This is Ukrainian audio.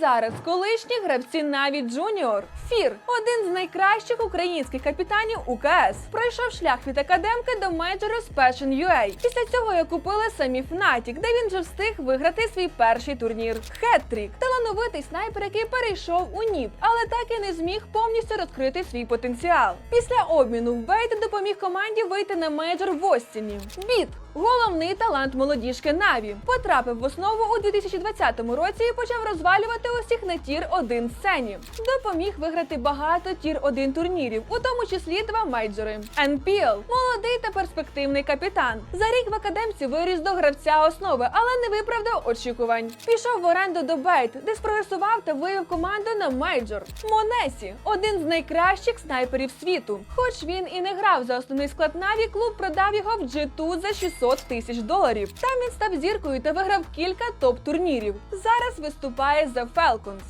зараз колишні гравці Наві Джуніор. Фір один з найкращих українських капітанів УКС. Пройшов шлях від академки до мейджору з Passion UA. Після цього я купили самі Фнатік, де він вже встиг виграти свій перший турнір. Хеттрік талановитий снайпер, який перейшов у НІП, але так і не зміг повністю розкрити свій потенціал. Після обміну в Бейт допоміг команді вийти на мейджор в Остіні. Біт головний талант молодіжки Наві. Потрапив в основу у 2020 році і почав розвалювати усіх на тір 1 сцені. Допоміг виграти багато тір 1 турнірів, у тому числі два мейджори. NPL – молодий та перспективний капітан. За рік в академці виріс до гравця основи, але не виправдав очікувань. Пішов в оренду до Бейт, де спрогресував та вивів команду на мейджор. Монесі один з найкращих снайперів світу. Хоч він і не грав за основний склад Наві, клуб продав його в G2 за 600 тисяч доларів. Там він став зіркою та виграв кілька топ-турнірів. Зараз виступає за Falcons.